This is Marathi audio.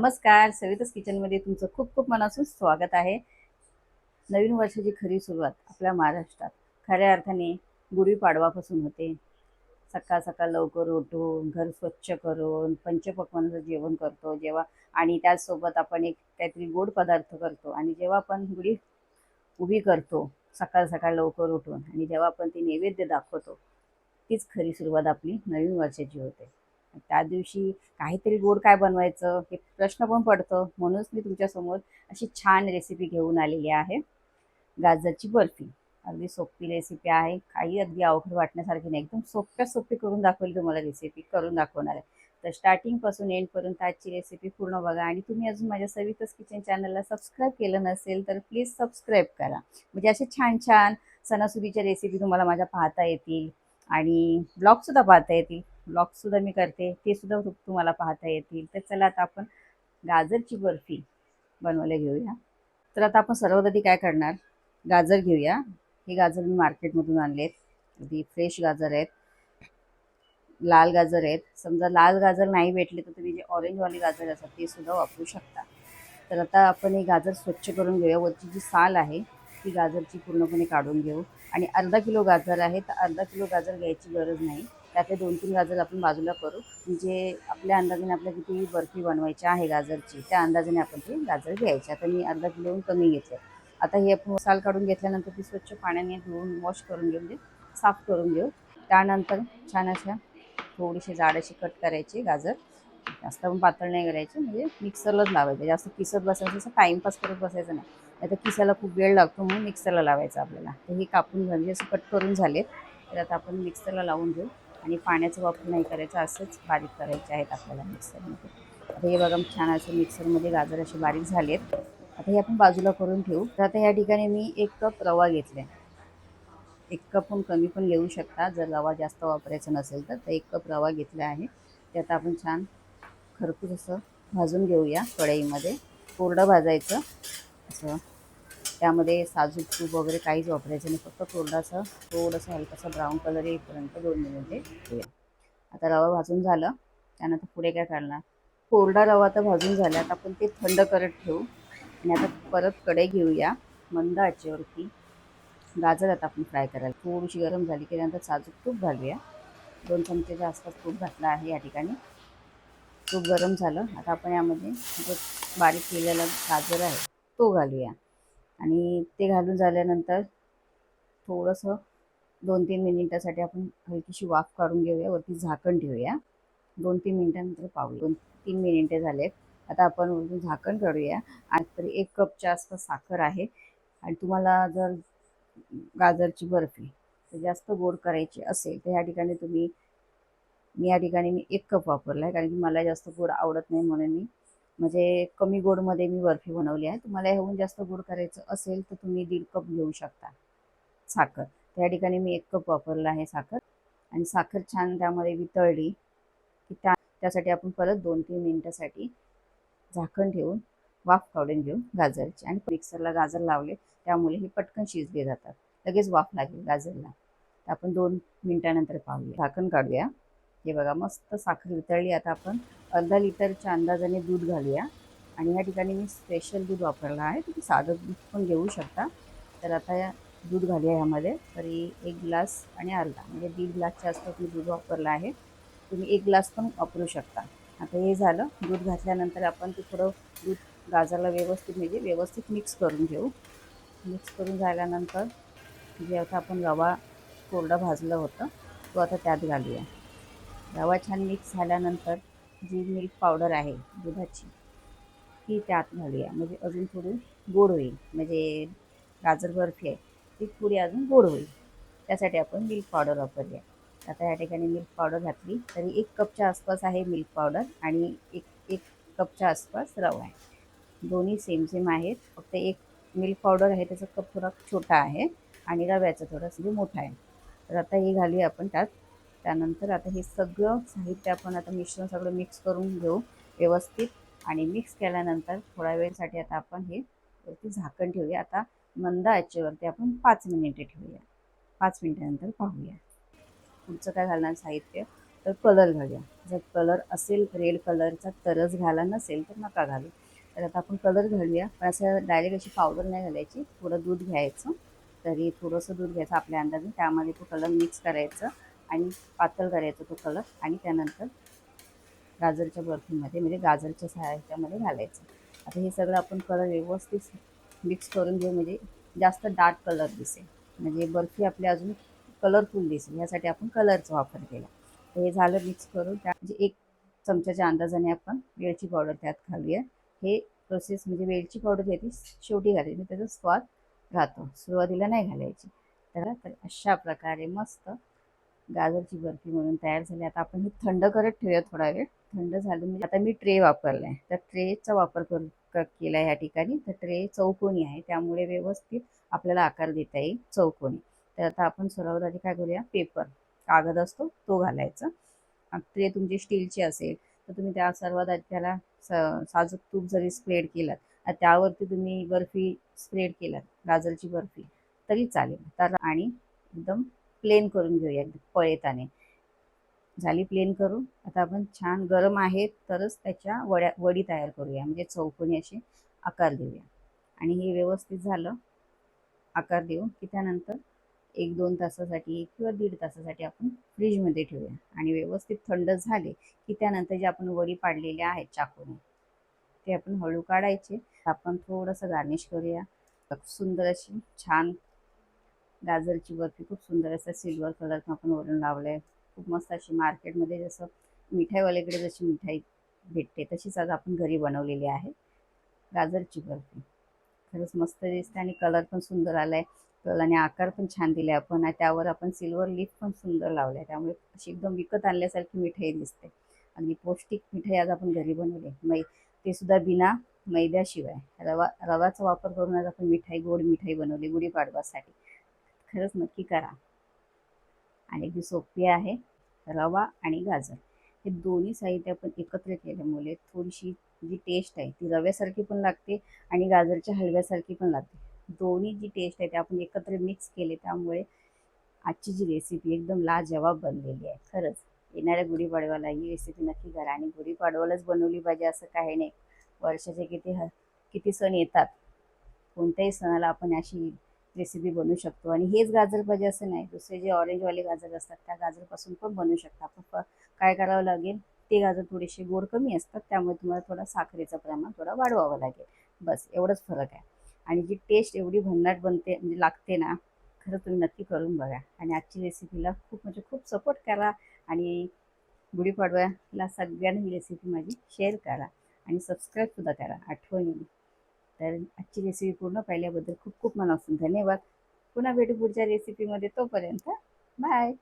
नमस्कार. सवितास किचनमध्ये तुमचं खूप खूप मनापासून स्वागत आहे. नवीन वर्षाची खरी सुरुवात आपल्या महाराष्ट्रात. खऱ्या अर्थाने गुढीपाडवापासून होते. सकाळ सकाळ लवकर उठून घर स्वच्छ करून पंचपक्वानाचं जेवण करतो जेव्हा आणि त्याचसोबत आपण एक काहीतरी गोड पदार्थ करतो आणि जेव्हा आपण गुढी उभी करतो सकाळ सकाळ लवकर उठून आणि जेव्हा आपण ती नैवेद्य दाखवतो तीच खरी सुरुवात आपली नवीन वर्षाची होते. त्या दिवशी काहीतरी गोड काय बनवायचं हे प्रश्न पण पडतं. म्हणूनच मी तुमच्यासमोर अशी छान रेसिपी घेऊन आलेली आहे. गाजरची बर्फी. अगदी सोपी रेसिपी आहे. काही अगदी अवघड वाटण्यासारखी नाही. एकदम सोप्या सोपी करून दाखवली तुम्हाला रेसिपी करून दाखवणार आहे. तर स्टार्टिंगपासून एंडपर्यंत आजची रेसिपी पूर्ण बघा. आणि तुम्ही अजून माझ्या सवितास किचन चॅनलला सबस्क्राईब केलं नसेल तर प्लीज सबस्क्राईब करा. म्हणजे असे छान छान सणासुदीच्या रेसिपी तुम्हाला माझ्या पाहता येतील. आणि ब्लॉगसुद्धा पाहता येतील. ब्लॉगसुद्धा मी करते. ते सुद्धा तुम्हाला पाहता येतील. तर चला आता आपण गाजरची बर्फी बनवायला घेऊया. तर आता आपण सर्वात काय करणार? गाजर घेऊया. हे गाजर मी मार्केटमधून आणलेत. अगदी फ्रेश गाजर आहेत. लाल गाजर आहेत. समजा लाल गाजर नाही भेटले तर तुम्ही जे ऑरेंजवाले गाजर असतात ते सुद्धा वापरू शकता. तर आता आपण हे गाजर स्वच्छ करून घेऊया. वरची जी साल आहे ती गाजरची पूर्णपणे काढून घेऊ. आणि अर्धा किलो गाजर आहे तर अर्धा किलो गाजर घ्यायची गरज नाही. त्यातले दोन तीन गाजर आपण बाजूला करू. म्हणजे आपल्या अंदाजाने आपल्या किती बर्फी बनवायची आहे गाजरची त्या अंदाजाने आपण ते गाजर घ्यायचे. आता मी अर्धा किलोहून कमी घेतले आता हे आपण साल काढून घेतल्यानंतर ती स्वच्छ पाण्याने धुवून वॉश करून घेऊन म्हणजे साफ करून घेऊ. त्यानंतर छान अशा थोडीशी जाडशी कट करायची गाजर. जास्त पण पातळ नाही करायचे म्हणजे मिक्सरलाच लावायचे. जास्त किसत बसायचं असं टाईमपास करत बसायचं नाही. नाही तर किसायला खूप वेळ लागतो म्हणून मिक्सरला लावायचं आपल्याला. तर हे कापून म्हणजे असं कट करून झाले तर आता आपण मिक्सरला लावून घेऊ. आणि पाण्याचा वापर नाही करायचा असंच बारीक करायचे आहेत आपल्याला मिक्सरमध्ये. आता हे बघा छान असं मिक्सरमध्ये गाजर असे बारीक झालेत. आता हे आपण बाजूला करून ठेवू. तर आता या ठिकाणी मी एक कप रवा घेतला एक कपहून कमी पण घेऊ शकता. जर रवा जास्त वापरायचा नसेल तर तर एक कप रवा घेतला आहे. ते आता आपण छान खरपूस असं भाजून घेऊया कढईमध्ये. कोरडं भाजायचं असं. त्यामध्ये साजूक तूप वगैरे काहीच वापरायचं नाही. फक्त कोरडाचं थोडंसं हलकासा ब्राऊन कलर येईपर्यंत दोन मिनिटे आता रवा भाजून झालं. त्यानंतर पुढे काय करणार? कोरडा रवा तर भाजून झाला आता आपण ते थंड करत ठेवू. आणि आता परत कढई घेऊया. मंद आचेवरती. गाजर आता आपण फ्राय करायला. थोडीशी गरम झाली की त्यानंतर साजूक तूप घालूया. दोन चमचेच्या आसपास तूप घातलं आहे या ठिकाणी. तूप गरम झालं. आता आपण यामध्ये जो बारीक केलेला गाजर आहे तो घालूया. आणि ते घालून झाल्यानंतर थोडंसं दोन तीन मिनिटासाठी आपण हलकीशी वाफ काढून घेऊया. वरती झाकण ठेवूया. दोन तीन मिनिटानंतर पाहूया. दोन तीन मिनिटे झालेत. आता आपण वरतून झाकण काढूया. आणि तरी एक कपच्या आसपास साखर आहे. आणि तुम्हाला जर गाजरची बर्फी तर जास्त गोड करायची असेल तर ह्या ठिकाणी तुम्ही मी या ठिकाणी मी एक कप वापरला आहे कारण की मला जास्त गोड आवडत नाही म्हणून मी म्हणजे कमी गोडमध्ये मी बर्फी बनवली आहे. तुम्हाला ह्याहून जास्त गोड करायचं असेल तर तुम्ही दीड कप घेऊ शकता साखर. त्या ठिकाणी मी एक कप वापरला आहे साखर. आणि साखर छान त्यामध्ये वितळली की त्या त्यासाठी आपण परत दोन तीन मिनटासाठी झाकण ठेवून वाफ काढून घेऊ गाजरची. आणि मिक्सरला गाजर लावले त्यामुळे हे पटकन शिजले जातात. लगेच वाफ लागेल गाजरला. तर आपण दोन मिनटानंतर पाहूया. झाकण काढूया. हे बघा मस्त साखर वितळली. आता आपण अर्धा लिटरच्या अंदाजाने दूध घालूया. आणि या ठिकाणी मी स्पेशल दूध वापरलं आहे. तुम्ही साधं दूध पण घेऊ शकता. तर आता या दूध घालूया ह्यामध्ये. तरी एक ग्लास आणि अर्धा. म्हणजे दीड ग्लासच्या आसपास मी दूध वापरलं आहे. तुम्ही एक ग्लास पण वापरू शकता. आता हे झालं. दूध घातल्यानंतर आपण ते थोडं दूध गाजरला व्यवस्थित म्हणजे व्यवस्थित मिक्स करून घेऊ. मिक्स करून झाल्यानंतर जे आता आपण रवा कोरडा भाजलं होतं तो आता त्यात घालूया. रवा छान मिक्स झाल्यानंतर जी मिल्क पावडर आहे दुधाची ती त्यात घालूया. म्हणजे अजून थोडी गोड होईल. म्हणजे गाजर बर्फी आहे ती थोडी अजून गोड होईल. त्यासाठी आपण मिल्क पावडर वापरूया. आता या ठिकाणी मिल्क पावडर घातली तरी एक कपच्या आसपास आहे मिल्क पावडर आणि एक एक कपच्या आसपास रवा आहे. दोन्ही सेम सेम आहेत. फक्त एक मिल्क पावडर आहे त्याचा कप थोडा छोटा आहे आणि रव्याचा थोडासा म्हणजे मोठा आहे. तर आता हे घालूया आपण त्यात. त्यानंतर आता हे सगळं साहित्य आपण आता मिश्रण सगळं मिक्स करून घेऊ व्यवस्थित. आणि मिक्स केल्यानंतर थोड्या वेळसाठी आता आपण हे वरती झाकण ठेवूया. आता मंद आचेवरती आपण पाच मिनिटे ठेवूया. पाच मिनिटानंतर पाहूया. पुढचं काय घालणार साहित्य? तर कलर घालूया. जर कलर असेल रेड कलरचा तरच घाला नसेल तर नका घालू. तर आता आपण कलर घालूया. पण असं डायरेक्ट अशी पावडर नाही घालायची. थोडं दूध घ्यायचं. तरी थोडंसं दूध घ्यायचं आपल्या अंदाजे त्यामध्ये तो कलर मिक्स करायचं. आणि पातळ करायचा तो कलर आणि त्यानंतर गाजरच्या बर्फीमध्ये म्हणजे गाजरच्या साहित्यामध्ये घालायचं. आता हे सगळं आपण कलर व्यवस्थित मिक्स करून घेऊ म्हणजे जास्त डार्क कलर दिसेल. म्हणजे बर्फी आपली अजून कलरफुल दिसेल यासाठी आपण कलरचा वापर केला. तर हे झालं मिक्स करून त्या म्हणजे एक चमच्याच्या अंदाजाने आपण वेलची पावडर त्यात घालूया. हे प्रोसेस म्हणजे वेलची पावडर जी आहे ती शेवटी घालायची म्हणजे त्याचा स्वाद राहतो. सुरुवातीला नाही घालायची. तर अशा प्रकारे मस्त गाजरची बर्फी म्हणून तयार झाली. आता आपण ही थंड करत ठेवूया थोडा वेळ. थंड झालं म्हणजे आता मी ट्रे वापरला आहे तर ट्रेचा वापर करू क- केला आहे या ठिकाणी. तर ट्रे चौकोनी आहे. त्यामुळे व्यवस्थित आपल्याला आकार देता येईल चौकोनी. तर आता आपण सर्वात आधी काय करूया? पेपर. कागद असतो तो घालायचा. ट्रे तुमची स्टीलची असेल तर तुम्ही त्या सर्वात आधी त्याला स- साजूक तूप जरी स्प्रेड केलात त्यावरती तुम्ही बर्फी स्प्रेड केलात. गाजरची बर्फी. तरी चालेल. तर आणि एकदम प्लेन करून घेऊया एकदम पळेताने. झाली प्लेन करून. आता आपण छान गरम आहे तरच त्याच्या वड्या वडी तयार करूया. म्हणजे चौकोनी असे आकार देऊया. आणि हे व्यवस्थित झालं. आकार देऊ की त्यानंतर एक दोन तासासाठी किंवा दीड तासासाठी आपण फ्रीजमध्ये ठेवूया. आणि व्यवस्थित थंड झाले की त्यानंतर जे आपण वडी पाडलेल्या आहेत चाकूने ते आपण हळू काढायचे. आपण थोडंसं गार्निश करूया. सुंदर अशी छान गाजरची बर्फी खूप सुंदर असं सिल्वर कलर आपण वरून लावलंय. खूप मस्त अशी मार्केटमध्ये जसं मिठाईवाल्याकडे जशी मिठाई भेटते तशीच आज आपण घरी बनवलेली आहे. गाजरची बर्फी. खरंच मस्त दिसते आणि कलर पण सुंदर आलाय. कलर आणि आकार पण छान दिले आपण आणि त्यावर आपण सिल्वर लीफ पण सुंदर लावलाय. त्यामुळे अशी एकदम विकत आणल्यासारखी मिठाई दिसते. आणि पौष्टिक मिठाई आज आपण घरी बनवली. मै ते सुद्धा बिना मैद्याशिवाय. रवा रवाचा वापर करून आज आपण मिठाई गोड मिठाई बनवली गुढीपाडवासाठी खरंच नक्की करा. आणि अगदी सोपी आहे. रवा आणि गाजर. हे दोन्ही साहित्य आपण एकत्र केल्यामुळे थोडीशी जी टेस्ट आहे ती रव्यासारखी पण लागते आणि गाजरच्या हलव्यासारखी पण लागते. दोन्ही जी टेस्ट आहे ते आपण एकत्र मिक्स केले त्यामुळे आजची जी रेसिपी एकदम लाजवाब बनलेली आहे. खरंच. येणाऱ्या गुढीपाडव्याला ही रेसिपी नक्की करा आणि गुढीपाडव्यालाच बनवली पाहिजे असं काही नाही. वर्षाचे किती ह किती सण येतात. कोणत्याही सणाला आपण अशी रेसिपी बनवू शकतो. आणि हेच गाजर पाहिजे असं नाही दुसरे जे ऑरेंजवाले गाजर असतात त्या गाजरपासून पण बनवू शकता. आपण काय करावं लागेल ते गाजर थोडेसे गोड कमी असतात त्यामुळे तुम्हाला थोडा साखरेचं प्रमाण थोडा वाढवावं लागेल. बस एवढंच फरक आहे. आणि जी टेस्ट एवढी भन्नाट बनते म्हणजे लागते ना खरं तुम्ही नक्की करून बघा. आणि आजची रेसिपीला खूप म्हणजे खूप सपोर्ट करा आणि गुढीपाडव्याला सगळ्यांना ही रेसिपी माझी शेअर करा. आणि सबस्क्राईबसुद्धा करा. आठवणीने. तर आजची रेसिपी पूर्ण पाहिल्याबद्दल खूप खूप मनापासून धन्यवाद. पुन्हा भेटू पुढच्या रेसिपीमध्ये तोपर्यंत. बाय